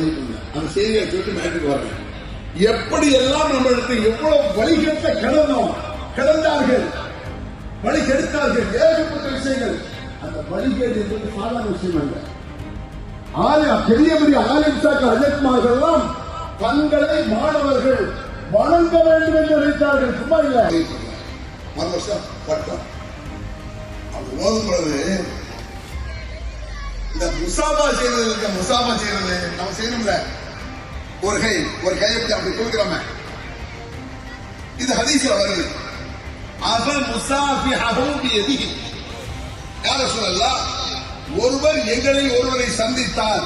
நான் அந்த செய்தியை சொல்லிட்டு மேட்டுக்கு வரேன் எப்படி எல்லாம் நம்மளுக்கு எவ்வளவு வழிகட்ட கிடந்தோம் கடந்தார்கள் வழி கெடுத்தார்கள் ஏகப்பட்ட விஷயங்கள் அந்த வழிகேடு என்பது சாதாரண விஷயம் அல்ல. ஆலயா பெரிய பெரிய ஆலிம் சாக்கு அஜத்மார்கள்லாம் தங்களை மாணவர்கள் வணங்க வேண்டும் என்று நினைத்தார்கள். சும்மா இல்லை. மறு வருஷம் பட்டம். அது ஓதும் பொழுது இந்த முசாபா செய்யறது இருக்க முசாபா செய்யறது. நம்ம செய்யணும்ல. ஒரு கை ஒரு கை எப்படி அப்படி கொடுக்கிறோமே. இது ஹதீஸ்ல வருது. அப முசாஃபி அபூபி எதிகி யார சொல்லலாம் ஒருவர் எங்களை ஒருவரை சந்தித்தார்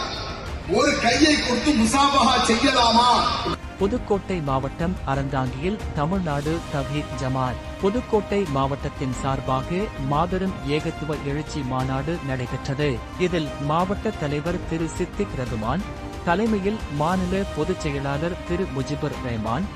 ஒரு கையை கொடுத்து முசாபகா செய்யலாமா? புதுக்கோட்டை மாவட்டம் அறந்தாங்கியில் தமிழ்நாடு தவீத் ஜமால். புதுக்கோட்டை மாவட்டத்தின் சார்பாக மாபெரும் ஏகத்துவ எழுச்சி மாநாடு நடைபெற்றது. இதில் மாவட்ட தலைவர் திரு சித்திக் ரகுமான் தலைமையில் மாநில பொதுச் செயலாளர் திரு முஜிபுர் ரஹ்மான்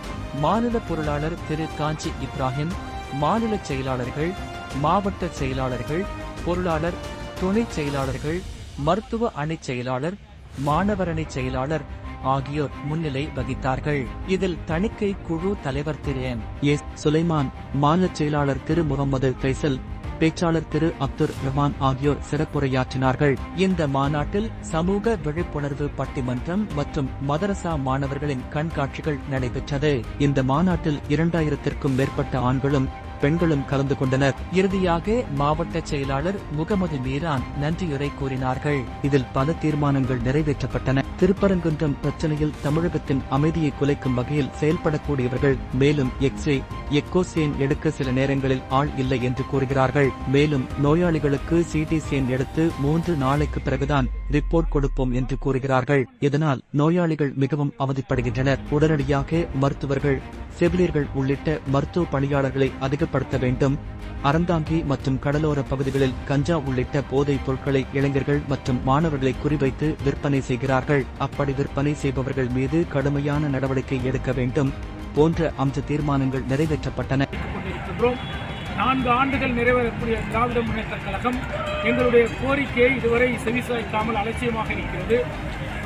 மாநில பொருளாளர் திரு காஞ்சி இப்ராஹிம் மாநில செயலாளர்கள் மாவட்ட செயலாளர்கள் பொருளாளர் துணை செயலாளர்கள் மருத்துவ அணி செயலாளர் மாணவர் அணி செயலாளர் ஆகியோர் முன்னிலை வகித்தார்கள். இதில் தணிக்கை குழு தலைவர் திரு எம். எஸ் சுலைமான் மாநில செயலாளர் திரு முகமது கைசல் பேச்சாளர் திரு அப்துர் ரஹ்மான் ஆகியோர் சிறப்புரையாற்றினார்கள். இந்த மாநாட்டில் சமூக விழிப்புணர்வு பட்டிமன்றம் மற்றும் மதரசா மாணவர்களின் கண்காட்சிகள் நடைபெற்றது. இந்த மாநாட்டில் இரண்டாயிரத்திற்கும் மேற்பட்ட ஆண்களும் பெண்களும் கலந்து கொண்டனர். இறுதியாக மாவட்ட செயலாளர் முகமது மீரான் நன்றியுரை கூறினார்கள். இதில் பல தீர்மானங்கள் நிறைவேற்றப்பட்டன. திருப்பரங்குன்றம் பிரச்சனையில் தமிழகத்தின் அமைதியை குலைக்கும் வகையில் செயல்படக்கூடியவர்கள் மேலும் எக்ஸ்ரே எக்கோசேன் எடுக்க சில நேரங்களில் ஆள் இல்லை என்று கூறுகிறார்கள். மேலும் நோயாளிகளுக்கு சிடி சேன் எடுத்து மூன்று நாளைக்கு பிறகுதான் ரிப்போர்ட் கொடுப்போம் என்று கூறுகிறார்கள். இதனால் நோயாளிகள் மிகவும் அவதிப்படுகின்றனர். உடனடியாக மருத்துவர்கள் செவிலியர்கள் உள்ளிட்ட மருத்துவ பணியாளர்களை அதிகப்படுத்த வேண்டும். அறந்தாங்கி மற்றும் கடலோர பகுதிகளில் கஞ்சா உள்ளிட்ட போதைப் பொருட்களை இளைஞர்கள் மற்றும் மாணவர்களை குறிவைத்து விற்பனை செய்கிறார்கள். அப்படி விற்பனை செய்பவர்கள் மீது கடுமையான நடவடிக்கை எடுக்க வேண்டும் போன்ற அம்ச தீர்மானங்கள் நிறைவேற்றப்பட்டன. நான்கு ஆண்டுகள் நிறைவேறக்கூடிய திராவிட முன்னேற்ற கழகம் எங்களுடைய கோரிக்கையை இதுவரை செவிசாய்க்காமல் அலட்சியமாக இருக்கிறது.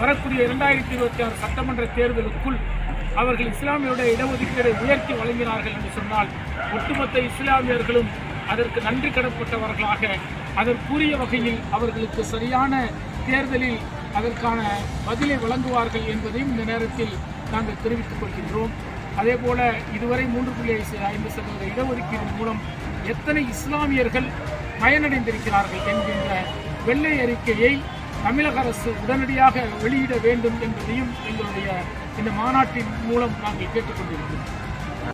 வரக்கூடிய இரண்டாயிரத்தி இருபத்தி ஆறு சட்டமன்ற தேர்தலுக்குள் அவர்கள் இஸ்லாமியருடைய இடஒதுக்கீடை உயர்த்தி வழங்கினார்கள் என்று சொன்னால் ஒட்டுமொத்த இஸ்லாமியர்களும் அதற்கு நன்றி கடப்பட்டவர்களாக அதற்குரிய வகையில் அவர்களுக்கு சரியான தேர்தலில் அதற்கான பதிலை வழங்குவார்கள் என்பதையும் இந்த நேரத்தில் நாங்கள் தெரிவித்துக் கொள்கின்றோம். அதே போல இதுவரை மூன்று புள்ளி ஐந்து சதவீத இடஒதுக்கீடு மூலம் எத்தனை இஸ்லாமியர்கள் பயனடைந்திருக்கிறார்கள் என்கின்ற வெள்ளை அறிக்கையை தமிழக அரசு உடனடியாக வெளியிட வேண்டும் என்பதையும் எங்களுடைய இந்த மாநாட்டின் மூலம் நாங்கள் கேட்டுக்கொண்டிருக்கிறோம்.